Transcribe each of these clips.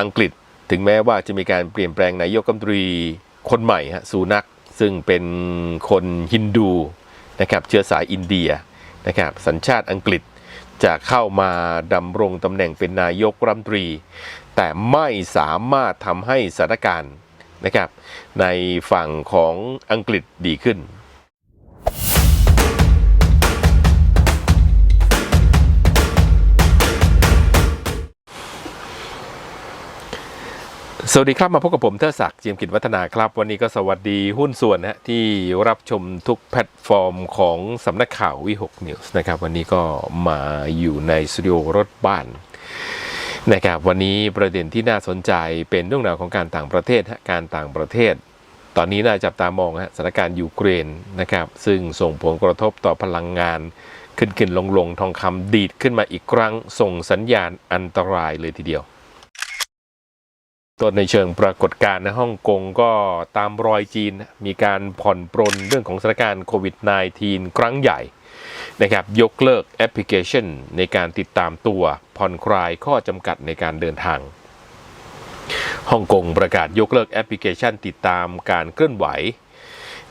อังกฤษ ถึงแม้ว่าจะมีการเปลี่ยนแปลงนายกรัฐมนตรีคนใหม่ฮะซูนักซึ่งเป็นคนฮินดูนะครับเชื้อสายอินเดียนะครับสัญชาติอังกฤษจะเข้ามาดำรงตำแหน่งเป็นนายกรัฐมนตรี แต่ไม่สามารถทำให้สถานการณ์นะครับในฝั่งของอังกฤษดีขึ้น สวัสดีครับ มาพบกับผมเทอศักดิ์เจียมกิจวัฒนาครับ วันนี้ก็สวัสดีหุ้นส่วนนะฮะที่รับชมทุกแพลตฟอร์มของสำนักข่าววิหกนิวส์นะครับ วันนี้ก็มาอยู่ในสตูดิโอรถบ้านนะครับวันนี้ประเด็นที่น่าสนใจเป็นเรื่องราวของการต่างประเทศการต่างประเทศ ตอนนี้น่าจับตามองฮะสถานการณ์ยูเครนนะครับซึ่งส่งผลกระทบต่อพลังงาน ขึ้นขึ้นลงลงทองคำดีดขึ้นมาอีกครั้ง ส่งสัญญาณอันตรายเลยทีเดียว ตัวในเชิงปรากฏการณ์ในฮ่องกงก็ตามรอยจีน มีการผ่อนปรนเรื่องของสถานการณ์โควิด -19 ครั้งใหญ่นะครับยกเลิกแอปพลิเคชันในการติดตามตัวผ่อนคลายข้อจำกัดในการเดินทางฮ่องกงประกาศยกเลิกแอปพลิเคชันติดตามการเคลื่อนไหว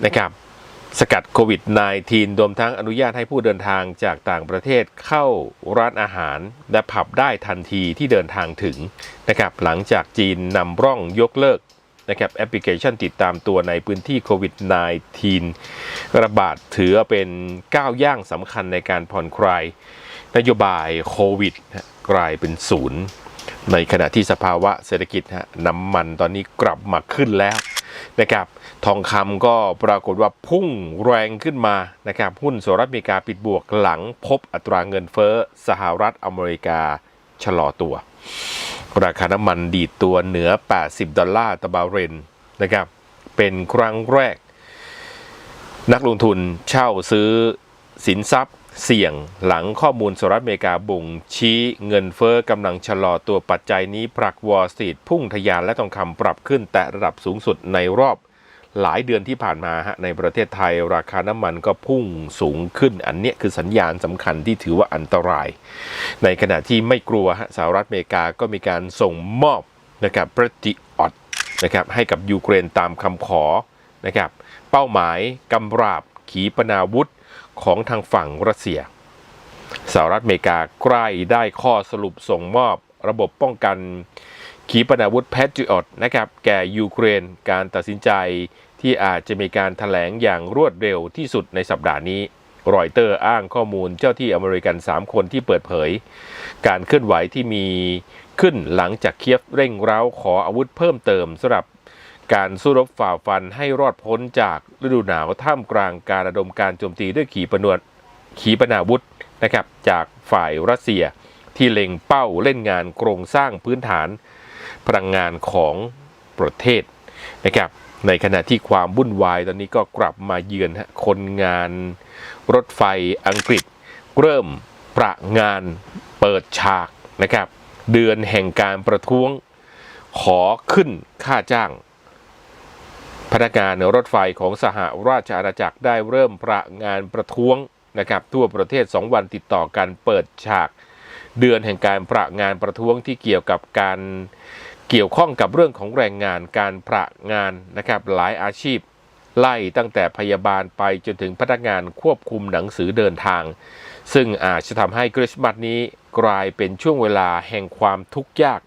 นะครับ สกัดโควิด -19 รวมทั้งอนุญาตให้ผู้เดินทางจากต่างประเทศเข้าร้านอาหาร และผับได้ทันทีที่เดินทางถึงนะครับหลังจากจีนนำร่องยกเลิกนะครับแอปพลิเคชันติดตามตัวในพื้นที่โควิด -19 ระบาดถือเป็นก้าวย่างสำคัญในการผ่อนคลายนโยบายโควิดกลายเป็นศูนย์ ในขณะที่สภาวะเศรษฐกิจฮะน้ำมันตอนนี้กลับมาขึ้นแล้ว นะครับทองคำก็ปรากฏว่าพุ่งแรงขึ้นมานะครับหุ้นสหรัฐอเมริกาปิดบวกหลังพบอัตราเงินเฟ้อสหรัฐอเมริกาชะลอตัว ราคาน้ำมันดีดตัวเหนือ 80 ดอลลาร์ต่อบาร์เรนนะครับเป็นครั้งแรก นักลงทุนเช่าซื้อ สินทรัพย์เสี่ยงหลังข้อมูลสหรัฐอเมริกาบ่งชี้เงินเฟอ้อกำลังชะลอตัวปัจจัยนี้ผลักวอลสตรีทพุ่งทะยานและทองคำปรับขึ้นแต่ระดับสูงสุดในรอบหลายเดือนที่ผ่านมาฮะในประเทศไทยราคาน้ำมันก็พุ่งสูงขึ้น อันเนี้ยคือสัญญาณสำคัญที่ถือว่าอันตราย ในขณะที่ไม่กลัวฮะสหรัฐอเมริกาก็มีการส่งมอบนะครับประติออดนะครับให้กับยูเครนตามคำขอนะครับเป้าหมายกำราบขีปนาวุธ ของทางฝั่งรัสเซียสหรัฐอเมริกาใกล้ได้ข้อสรุปส่งมอบระบบป้องกันขีปนาวุธแพทริออตนะครับแก่ยูเครนการตัดสินใจที่อาจจะมีการถแถลงอย่างรวดเร็วที่สุดในสัปดาห์นี้ รอยเตอร์อ้างข้อมูลเจ้าที่อเมริกัน 3 คนที่เปิดเผย การเคลื่อนไหวที่มีขึ้นหลังจากเคียฟเร่งเร้าขออาวุธเพิ่มเติมสำหรับ การสู้รบฝ่าฟันให้รอดพ้นจากฤดูหนาวท่ามกลางการระดมการโจมตีด้วยขีปนวดขีปนาวุธนะครับจากฝ่ายรัสเซียที่เล็งเป้าเล่นงานโครงสร้างพื้นฐานพลังงานของประเทศนะครับในขณะที่ความวุ่นวายตอนนี้ก็กลับมาเยือนคนงานรถไฟอังกฤษ เริ่มประงานเปิดฉากนะครับเดือนแห่งการประท้วงขอขึ้นค่าจ้าง พนักงานรถไฟของสหราชอาณาจักรได้เริ่มประงานประท้วงนะครับทั่วประเทศ 2 วันติดต่อกันเปิดฉาก เดือนแห่งการประงานประท้วงที่เกี่ยวกับการเกี่ยวข้องกับเรื่องของแรงงานการประงานนะครับหลายอาชีพ ไล่ตั้งแต่พยาบาลไปจนถึงพนักงานควบคุมหนังสือเดินทาง ซึ่งอาจจะทำให้คริสต์มาสนี้กลายเป็นช่วงเวลาแห่งความทุกข์ยาก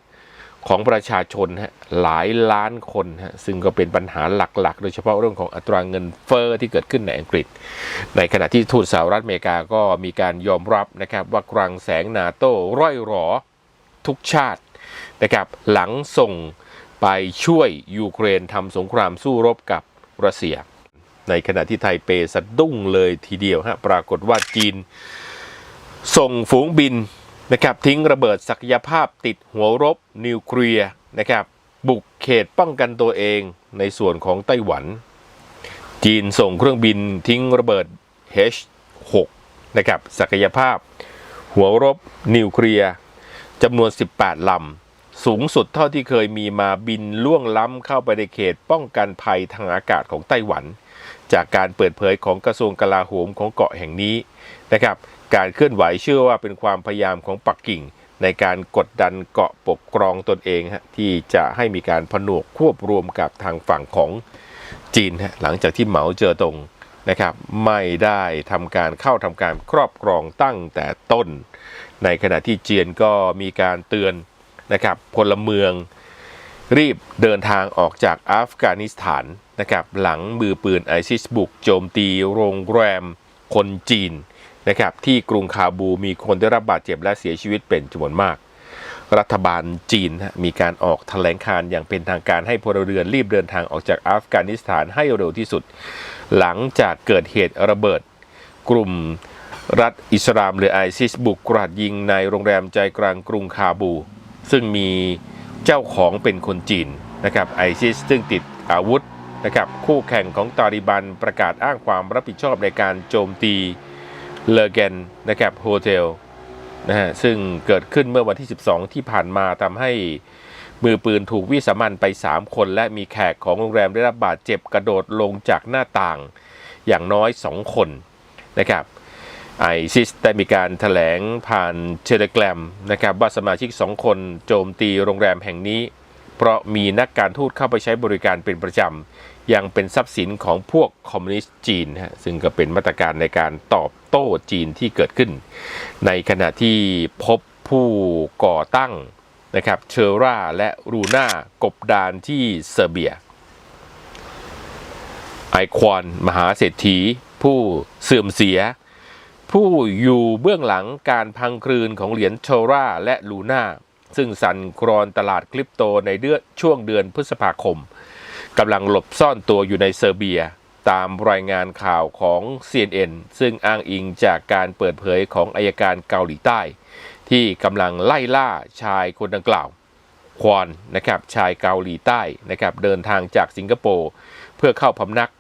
ของประชาชนฮะหลายล้านคนฮะซึ่งก็เป็นปัญหาหลักๆ โดยเฉพาะเรื่องของอัตราเงินเฟอ้อที่เกิดขึ้นในอังกฤษ ในขณะที่ทูตสหรัฐอเมริกาก็มีการยอมรับนะครับว่ากลางแสงนาโต้ร่อยหรอทุกชาตินะครับหลังส่งไปช่วยยูเครนทำสงครามสู้รบกับรัสเซีย ในขณะที่ไทเปสะดุ้งเลยทีเดียวฮะปรากฏว่าจีนส่งฝูงบิน นะครับทิ้งระเบิดศักยภาพติดหัวรบนิวเคลียร์นะครับบุกเขตป้องกันตัวเองในส่วนของไต้หวัน จีนส่งเครื่องบินทิ้งระเบิด H6 นะครับศักยภาพ หัวรบนิวเคลียร์จำนวน 18 ลำ สูงสุดเท่าที่เคยมีมาบินล่วงล้ำเข้าไปในเขตป้องกันภัยทางอากาศของไต้หวัน จากการเปิดเผยของกระทรวงกลาโหมของเกาะแห่งนี้นะครับ การเคลื่อนไหวเชื่อว่าเป็นความพยายามของปักกิ่ง ในการกดดันเกาะปกครองตนเองฮะที่จะให้มีการผนวกควบรวมกับทางฝั่งของจีนฮะหลังจากที่เหมาเจอตงนะครับไม่ได้ทำการเข้าทำการครอบครองตั้งแต่ต้น ในขณะที่เจียนก็มีการเตือนนะครับพลเมืองรีบเดินทางออกจากอัฟกานิสถานนะครับหลังมือปืนไอซิสบุกโจมตีโรงแรมคนจีน นะครับที่กรุงคาบูมีคนได้รับบาดเจ็บและเสียชีวิตเป็นจำนวนมาก รัฐบาลจีนมีการออกแถลงการอย่างเป็นทางการให้พลเรือนรีบเดินทางออกจากอัฟกานิสถานให้เร็วที่สุด หลังจากเกิดเหตุระเบิดกลุ่มรัฐอิสลามหรือไอซิสบุกกราดยิงในโรงแรมใจกลางกรุงคาบู ซึ่งมีเจ้าของเป็นคนจีนนะครับไอซิสซึ่งติดอาวุธนะครับคู่แข่งของตาลิบันประกาศอ้างความรับผิดชอบในการโจมตี เลเกนนะครับโฮเทลนะฮะซึ่งเกิดขึ้นเมื่อวันที่ 12 ที่ผ่านมาทำให้มือปืนถูกวิสามันไป 3 คน และมีแขกของโรงแรมได้รับบาดเจ็บกระโดดลงจากหน้าต่างอย่างน้อย 2 คนนะครับไอซิสได้มีการถแถลงผ่านเทเลกรมนะครับว่าสมาชิกสองคนโจมตีโรงแรมแห่งนี้ เพราะมีนักการทูตเข้าไปใช้บริการเป็นประจำ ยังเป็นทรัพย์สินของพวกคอมมิวนิสต์จีนฮะซึ่งก็เป็นมาตรการในการตอบโต้จีนที่เกิดขึ้น ในขณะที่พบผู้ก่อตั้งนะครับเชอร่าและรูน่ากบดานที่เซอร์เบีย ไอควอนมหาเศรษฐี ผู้เสื่อมเสีย ผู้อยู่เบื้องหลังการพังคลืนของเหรียญโชราและลูน่าซึ่งสั่นครอนตลาดคริปโตในเดือนช่วงเดือนพฤษภาคม กำลังหลบซ่อนตัวอยู่ในเซอร์เบีย ตามรายงานข่าวของ CNN ซึ่งอ้างอิงจากการเปิดเผยของอายการเกาหลีใต้ ที่กำลังไล่ล่าชายคนดังกล่าว ควอนนะครับชายเกาหลีใต้นะครับเดินทางจากสิงคโปร์เพื่อเข้าพำนัก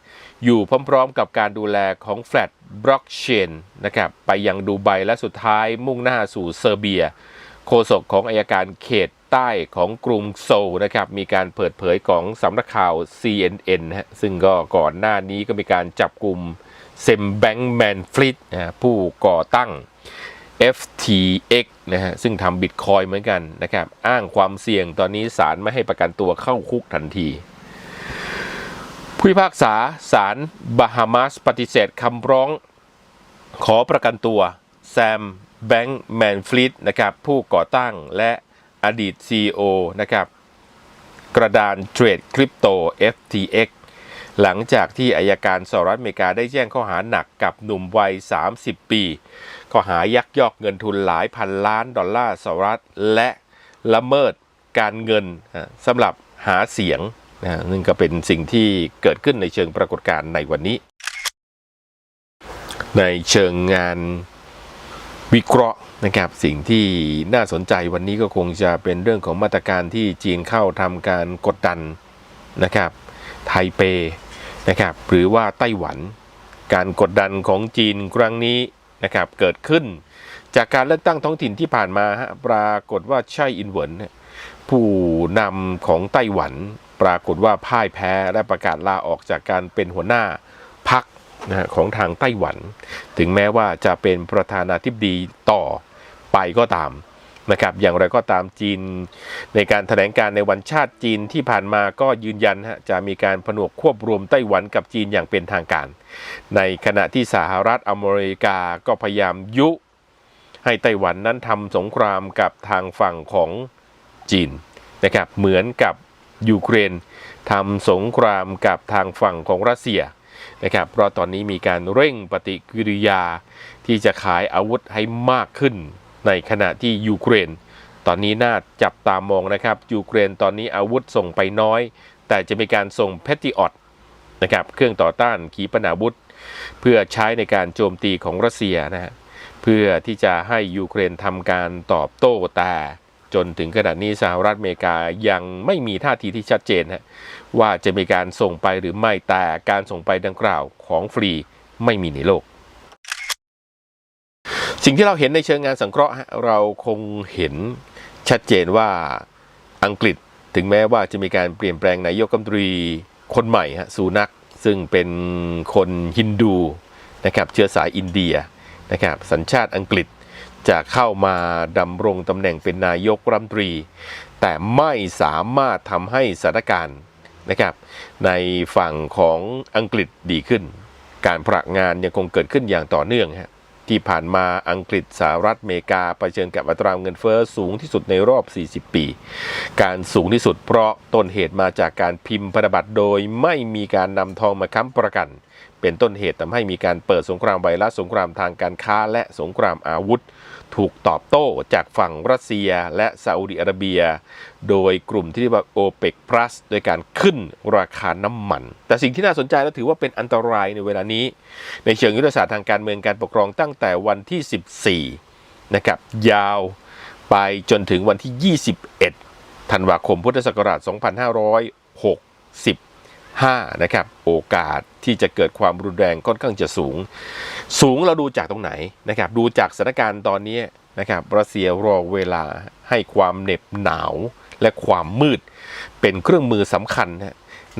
อยู่พร้อมๆกับการดูแลของแฟลตบล็อกเชนนะครับไปยังดูไบและสุดท้ายมุ่งหน้าสู่เซอร์เบีย โฆษกของอายการเขต ใต้ของกรุงโซลนะครับ มีการเปิดเผยของสำนักข่าว CNN นะฮะซึ่งก็ก่อนหน้านี้ก็มีการจับกลุ่มเซมแบงแมนฟลิตนะฮะผู้ก่อตั้ง FTX นะฮะซึ่งทำบิตคอยเหมือนกันนะครับ อ้างความเสี่ยงตอนนี้ศาลไม่ให้ประกันตัวเข้าคุกทันทีผู้พิพากษาศาลบาฮามาสปฏิเสธคำร้อง ขอประกันตัวแซมแบงค์แมนฟลิตนะครับผู้ก่อตั้งและ อดีต CEO นะครับ กระดานเทรดคริปโต FTX หลังจากที่อายการสหรัฐอเมริกาได้แจ้งข้อหาหนักกับหนุ่มวัย 30 ปี ข้อหายักยอกเงินทุนหลายพันล้านดอลลาร์สหรัฐ และละเมิดการเงินสำหรับหาเสียงนะนั่นก็เป็นสิ่งที่เกิดขึ้นในเชิงปรากฏการณ์ในวันนี้ ในเชิงงาน วิเคราะห์นะครับสิ่งที่น่าสนใจวันนี้ก็คงจะเป็นเรื่องของมาตรการที่จีนเข้าทำการกดดันนะครับไทเปนะครับหรือว่าไต้หวัน การกดดันของจีนครั้งนี้นะครับเกิดขึ้น จากการเลือกตั้งท้องถิ่นที่ผ่านมาฮะปรากฏว่าใช่อินเวินเนี่ยผู้นำของไต้หวัน ปรากฏว่าพ่ายแพ้และประกาศลาออกจากการเป็นหัวหน้าพักนะ ฮะของทางไต้หวัน ถึงแม้ว่าจะเป็นประธานาธิบดีต่อไปก็ตามนะครับอย่างไรก็ตามจีนในการแถลงการในวันชาติจีนที่ผ่านมาก็ยืนยันฮะจะมีการผนวกควบรวมไต้หวันกับจีนอย่างเป็นทางการ ในขณะที่สหรัฐอเมริกาก็พยายามยุ ให้ไต้หวันนั้นทำสงครามกับทางฝั่งของจีนนะครับเหมือนกับยูเครนทำสงครามกับทางฝั่งของรัสเซีย นะครับ เพราะตอนนี้มีการเร่งปฏิกิริยาที่จะขายอาวุธให้มากขึ้น ในขณะที่ยูเครน ตอนนี้น่าจับตามองนะครับ ยูเครนตอนนี้อาวุธส่งไปน้อย แต่จะมีการส่งเพติออตนะครับ เครื่องต่อต้านขีปนาวุธ เพื่อใช้ในการโจมตีของรัสเซียนะฮะ เพื่อที่จะให้ยูเครนทำการตอบโต้แต่ จนถึงขณะนี้สหรัฐอเมริกายังไม่มีท่าทีที่ชัดเจนฮะว่าจะมีการส่งไปหรือไม่แต่การส่งไปดังกล่าวของฟรีไม่มีในโลก สิ่งที่เราเห็นในเชิงงานสังเคราะห์เราคงเห็นชัดเจนว่าอังกฤษถึงแม้ว่าจะมีการเปลี่ยนแปลงนายกรัฐมนตรีคนใหม่ฮะสูนักซึ่งเป็นคนฮินดูนะครับเชื้อสายอินเดียนะครับสัญชาติอังกฤษ จะเข้ามาดำรงตำแหน่งเป็นนายกรัฐมนตรี แต่ไม่สามารถทำให้สถานการณ์นะครับ ในฝั่งของอังกฤษดีขึ้น การผลักงานยังคงเกิดขึ้นอย่างต่อเนื่องฮะที่ผ่านมาอังกฤษสหรัฐอเมริกาเผชิญกับอัตราเงินเฟ้อสูงที่สุดในรอบ 40 ปี การสูงที่สุดเพราะต้นเหตุมาจากการพิมพ์พันธบัตรโดยไม่มีการนำทองมาค้ำประกัน เป็นต้นเหตุทำให้มีการเปิดสงครามไวรัสสงครามทางการค้า และสงครามอาวุธ ถูกตอบโต้จากฝั่งรัสเซียและซาอุดิอาระเบีย โดยกลุ่มที่เรียกว่าโอเปกพลัสโดยการขึ้นราคาน้ำมัน แต่สิ่งที่น่าสนใจและถือว่าเป็นอันตรายในเวลานี้ ในเชิงยุทธศาสตร์ทางการเมืองการปกครองตั้งแต่วันที่ 14นะครับยาวไปจนถึงวันที่ 21ธันวาคมพุทธศักราช 2560 5นะครับโอกาสที่จะเกิดความรุนแรงค่อนข้างจะสูง สูงเราดูจากตรงไหนนะครับดูจากสถานการณ์ตอนนี้นะครับรัสเซียรอเวลาให้ความเหน็บหนาวและความมืด เป็นเครื่องมือสำคัญ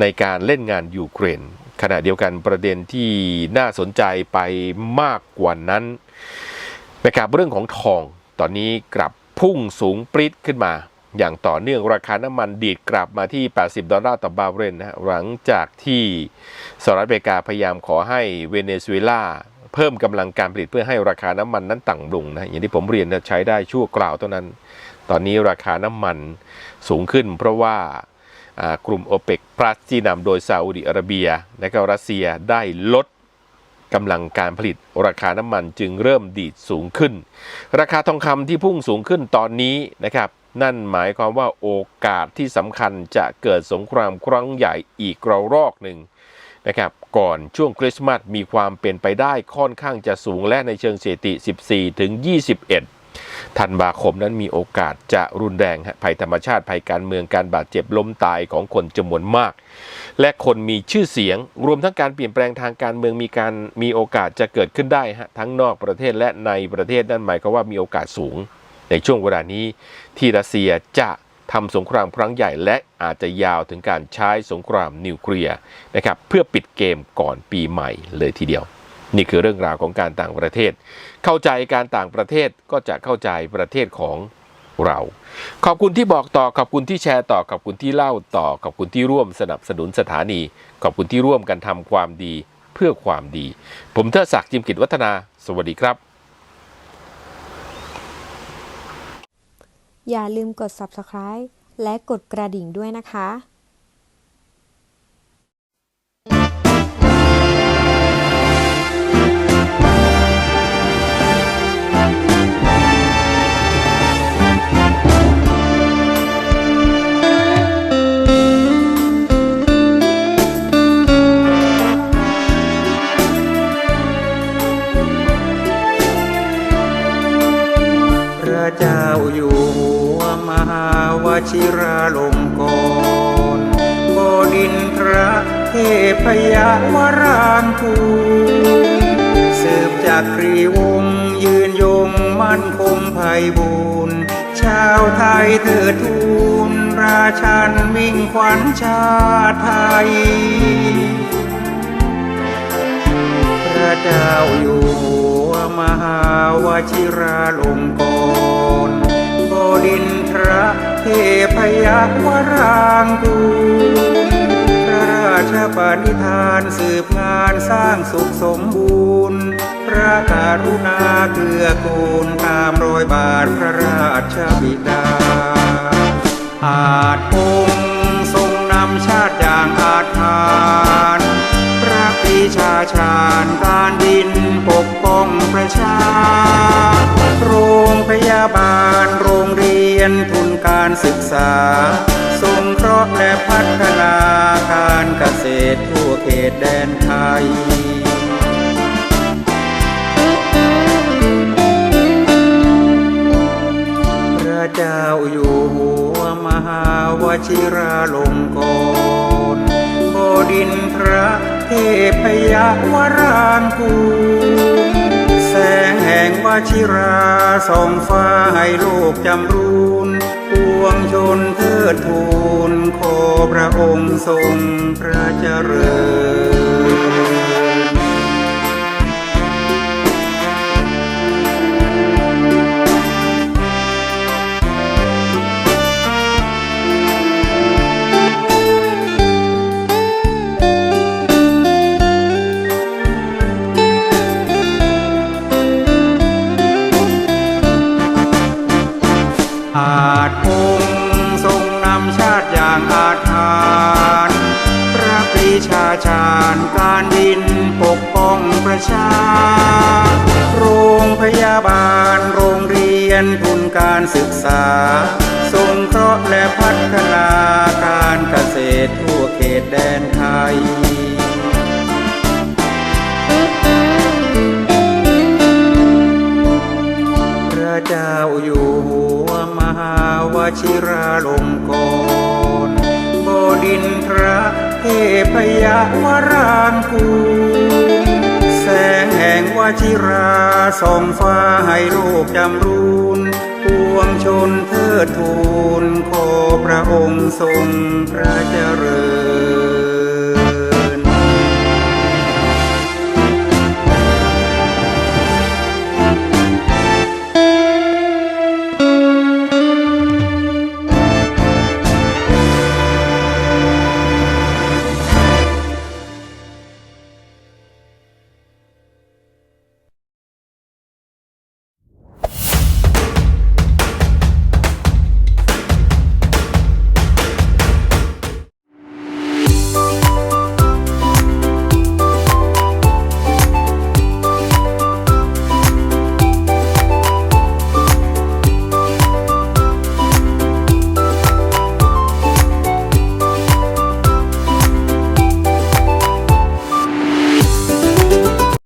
ในการเล่นงานยูเครนขณะเดียวกันประเด็นที่น่าสนใจไปมากกว่านั้นนะครับเรื่องของทองตอนนี้กลับพุ่งสูงปริ๊ดขึ้นมา อย่างต่อเนื่องราคาน้ำมันดีดกลับมาที่ 80 ดอลลาร์ต่อบาร์เรลนะหลังจากที่สหรัฐอเมริกาพยายามขอให้เวเนซุเอลาเพิ่มกำลังการผลิตเพื่อให้ราคาน้ำมันนั้นต่ำลงนะอย่างที่ผมเรียนนะใช้ได้ชั่วคราวเท่านั้น ตอนนี้ราคาน้ำมันสูงขึ้น เพราะว่าอ่ากลุ่มโอเปกพลัสที่นำโดยซาอุดิอาระเบีย และก็รัสเซียได้ลดกำลังการผลิตราคาน้ำมันจึงเริ่มดีดสูงขึ้น ราคาทองคำที่พุ่งสูงขึ้นตอนนี้นะครับ นั่นหมายความว่าโอกาสที่สำคัญจะเกิดสงครามครั้งใหญ่อีกระลอกหนึ่งนะครับก่อนช่วงคริสต์มาสมีความเป็นไปได้ค่อนข้างจะสูงและในเชิงสถิติ 14 ถึง 21 ธันวาคมนั้นมีโอกาสจะรุนแรงฮะภัยธรรมชาติภัยการเมืองการบาดเจ็บล้มตายของคนจำนวนมาก และคนมีชื่อเสียง รวมทั้งการเปลี่ยนแปลงทางการเมืองมีการมีโอกาสจะเกิดขึ้นได้ฮะทั้งนอกประเทศและในประเทศนั่นหมายความว่ามีโอกาสสูง ในช่วงเวลานี้ที่รัสเซียจะทำสงครามครั้งใหญ่และอาจจะยาวถึงการใช้สงครามนิวเคลียร์นะครับเพื่อปิดเกมก่อนปีใหม่เลยทีเดียว นี่คือเรื่องราวของการต่างประเทศ เข้าใจการต่างประเทศก็จะเข้าใจประเทศของเรา ขอบคุณที่บอกต่อขอบคุณที่แชร์ต่อขอบคุณที่เล่าต่อขอบคุณที่ร่วมสนับสนุนสถานี ขอบคุณที่ร่วมกันทำความดีเพื่อความดี ผมเทิดศักดิ์จิมกิจวัฒนา สวัสดีครับ อย่าลืมกด subscribe และกดกระดิ่งด้วยนะคะพระเจ้าอยู่าวชิราลงกรณ์บดินทรเทพยวรางคูสืบจากกรีวงยืนยงมั่นคงไพบูรณ์ชาวไทยเถิดทูลราชันวิ่งขวัญชาไทย พระเจ้าอยู่หัวมหาวชิราลงกรณ์บดิน พยวรางกูพระราชปณิธานสืบงานสร้างสุขสมบูรณ์ พระการุณาเกื้อกูลตามรอยบาทพระราชบิดา อาจพงทรงนำชาติอย่างอาจทาน พระปีชาชาญการดิน รงพยาบาลโรงเรียนทุนการศึกษา สงเคราะห์และพัฒนาการเกษตรทั่วเขตแดนไทยพระเจ้าอยู่หัวมหาวชิราลงกรณ์บดินทระเทพยวรางกูล แสงแห่งวชิราส่องฟ้าให้โลกจำรูนปวงชนเทิดทูนขอพระองค์ทรงพระเจริญ ชาญการบินปกป้องประชา โรงพยาบาลโรงเรียนทุนการศึกษา สงเคราะห์และพัฒนาการเกษตรทั่วเขตแดนไทยพระเจ้าอยู่หัวมหาวชิราลงกร เทพยาวรางกูแสงแห่งวชิราส่องฟ้าให้โลกจำรูนปวงชนเทิดทูนขอพระองค์ทรงพระเจริญ